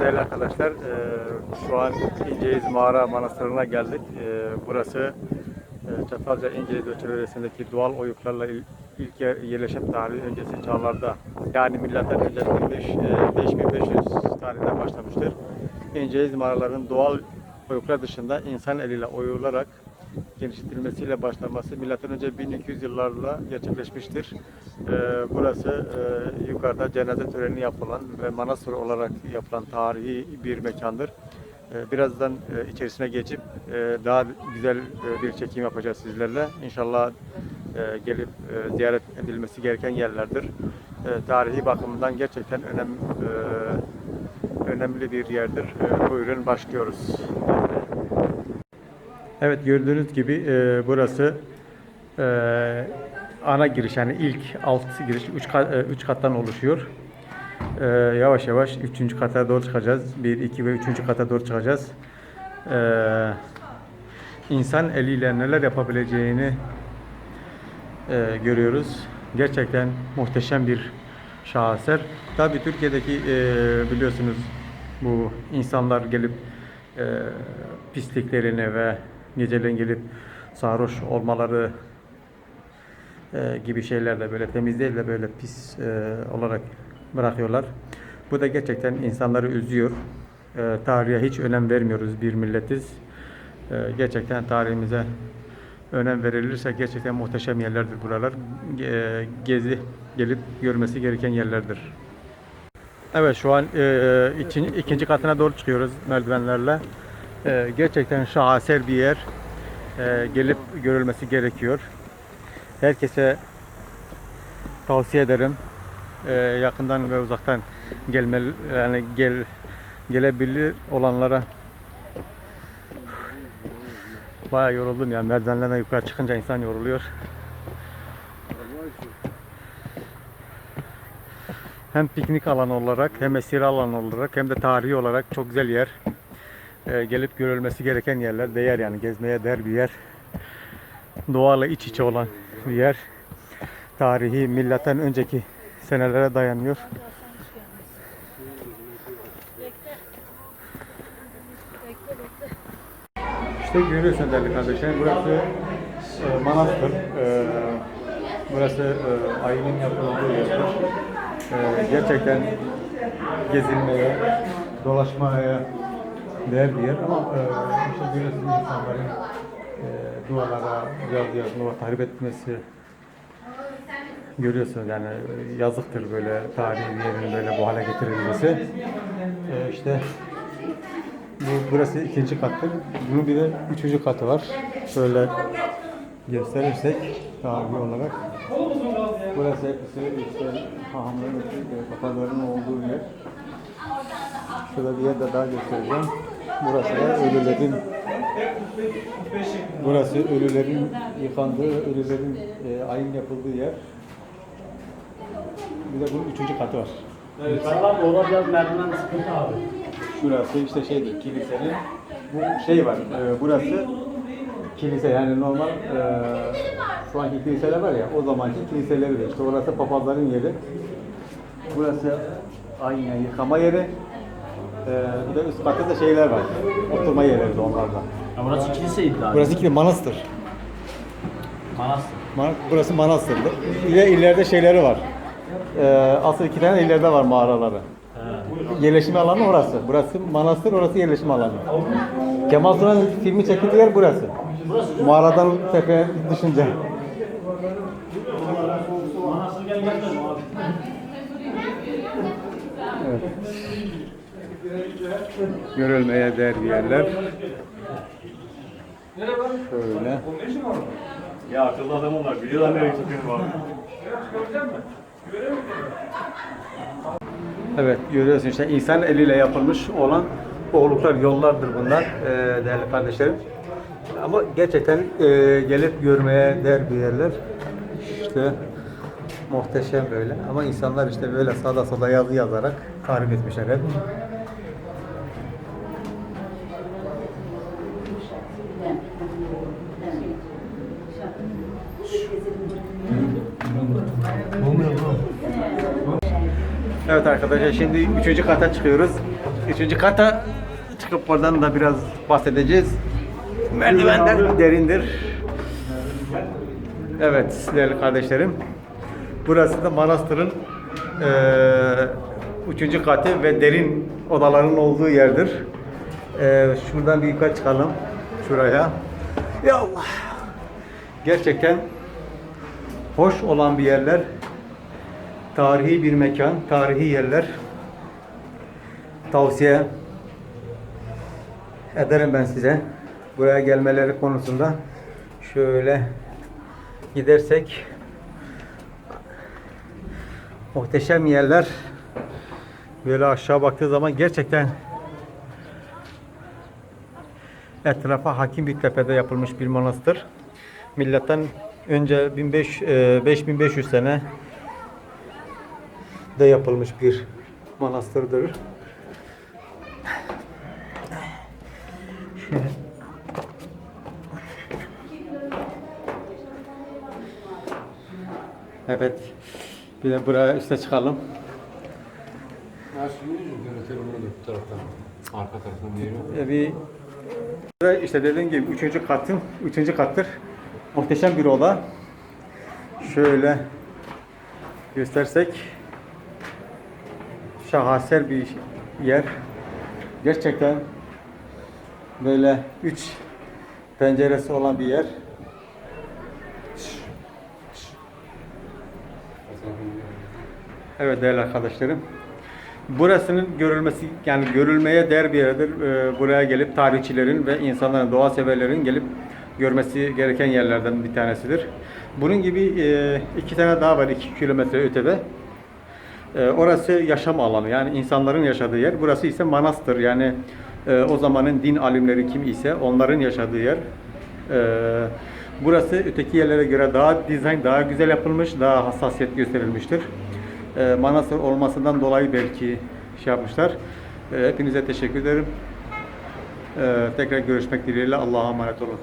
Değerli arkadaşlar, e, şu an İnceyiz Mağara Manastırı'na geldik. E, burası e, Çatalca İnceyiz Çevresindeki doğal oyuklarla il- ilk yer- yerleşim tarihi öncesi çağlarda yani milattan önce 15, e, 5500 tarihinde başlamıştır. İnceyiz mağaraların doğal oyuklar dışında insan eliyle oyularak genişletilmesiyle başlaması milattan önce 1200 yıllarla gerçekleşmiştir. Ee, burası e, yukarıda cenaze töreni yapılan ve manastır olarak yapılan tarihi bir mekandır. Ee, birazdan e, içerisine geçip e, daha güzel bir çekim yapacağız sizlerle. İnşallah gelip ziyaret edilmesi gereken yerlerdir. Tarihi bakımından gerçekten önem, önemli bir yerdir. E, buyurun başlıyoruz. Evet gördüğünüz gibi e, burası e, ana giriş yani ilk alt giriş 3 kat, e, üç kattan oluşuyor. E, yavaş yavaş 3. kata doğru çıkacağız. 1 2 ve 3. kata doğru çıkacağız. E, insan eliyle neler yapabileceğini e, görüyoruz. Gerçekten muhteşem bir şaheser. Tabii Türkiye'deki e, biliyorsunuz bu insanlar gelip e, pisliklerini ve geceleyin gelip sarhoş olmaları e, gibi şeylerle böyle temiz değil de böyle pis e, olarak bırakıyorlar. Bu da gerçekten insanları üzüyor. E, tarihe hiç önem vermiyoruz bir milletiz. E, gerçekten tarihimize önem verilirse gerçekten muhteşem yerlerdir buralar. E, gezi gelip görmesi gereken yerlerdir. Evet şu an e, ikinci, ikinci katına doğru çıkıyoruz merdivenlerle. E, gerçekten şaheser bir yer. E, gelip görülmesi gerekiyor. Herkese tavsiye ederim. E, yakından ve uzaktan gelmeli yani gel gelebilir olanlara bayağı yoruldum ya merdivenlerden yukarı çıkınca insan yoruluyor. Hem piknik alanı olarak hem esir alanı olarak hem de tarihi olarak çok güzel yer. Ee, gelip görülmesi gereken yerler. Değer yani gezmeye değer bir yer. Doğayla iç içe olan bir yer. Tarihi milletten önceki senelere dayanıyor. İşte görüyorsun değerli kardeşlerim. Burası e, manastır. E, burası e, ayının yapıldığı yerdir. E, gerçekten gezilmeye, dolaşmaya değer bir yer ama e, işte görüyorsunuz insanların e, dualara yaz yazma, tahrip etmesi görüyorsunuz yani e, yazıktır böyle tarihi bir yerin böyle bu hale getirilmesi. E, işte bu burası ikinci kattır. Bunun bir de üçüncü katı var. Şöyle gösterirsek tarihi olarak. Burası hepsi işte hahamların, işte, kafaların olduğu yer. Şurada bir yerde daha göstereceğim. Burası da ölülerin Burası ölülerin yıkandığı, ölülerin e, ayin yapıldığı yer. Bir de bunun üçüncü katı var. Evet, Yukarıdan doğru biraz merdiven sıkıntı abi. Şurası işte şeydir, kilisenin bu şey var, e, burası kilise yani normal e, şu anki kiliseler var ya o zamanki kiliseleri de işte orası papazların yeri. Burası aynen yıkama yeri. E, bir de üst katta da şeyler var, oturma yerleri de onlarda. Ya burası kiliseydi abi. Burası iki manastır. Manastır. Ma- Burası manastır. İle, ileride şeyleri var. E, asıl iki tane ileride var mağaraları. He. Yerleşim alanı orası. Burası manastır, orası yerleşim alanı. Kemal Sunal'ın filmi çekildiği yer burası. Mağaradan tepe düşünce. Gelmez abi? Evet. Görülmeye değer yerler. Şöyle. Ya akıllı adam onlar. Biliyorlar nereye çekiyorum abi. Evet görüyorsun işte insan eliyle yapılmış olan oğluklar, yollardır bunlar e, değerli kardeşlerim. Ama gerçekten e, gelip görmeye değer bir yerler. Muhteşem böyle. Ama insanlar işte böyle sağda solda yazı yazarak tarif etmişler hep. Evet arkadaşlar şimdi üçüncü kata çıkıyoruz. üçüncü kata çıkıp oradan da biraz bahsedeceğiz. Merdivenler derindir. Evet değerli kardeşlerim. Burası da manastırın eee üçüncü katı ve derin odaların olduğu yerdir. Eee, şuradan bir yukarı çıkalım. Şuraya. Ya Allah. Gerçekten hoş olan bir yerler. Tarihi bir mekan, tarihi yerler. Tavsiye ederim ben size. Buraya gelmeleri konusunda şöyle gidersek muhteşem yerler. Böyle aşağı baktığı zaman gerçekten etrafa hakim bir tepede yapılmış bir manastır. Milletten önce 1500, e, 5500 sene de yapılmış bir manastırdır. Evet. Bir de buraya üste çıkalım. Ha şimdi yönetelim bunu bu taraftan. Arka taraftan diyelim. E, bir Burası işte dediğim gibi üçüncü katın üçüncü kattır. Muhteşem bir oda. Şöyle göstersek şaheser bir yer. Gerçekten böyle üç penceresi olan bir yer. Evet değerli arkadaşlarım. Burasının görülmesi yani görülmeye değer bir yerdir. Ee, buraya gelip tarihçilerin ve insanların, doğa severlerin gelip görmesi gereken yerlerden bir tanesidir. Bunun gibi e, iki tane daha var iki kilometre ötede. E, orası yaşam alanı yani insanların yaşadığı yer. Burası ise manastır yani e, o zamanın din alimleri kim ise onların yaşadığı yer. E, burası öteki yerlere göre daha dizayn daha güzel yapılmış, daha hassasiyet gösterilmiştir. E, manastır olmasından dolayı belki şey yapmışlar. E, hepinize teşekkür ederim. E, tekrar görüşmek dileğiyle Allah'a emanet olun.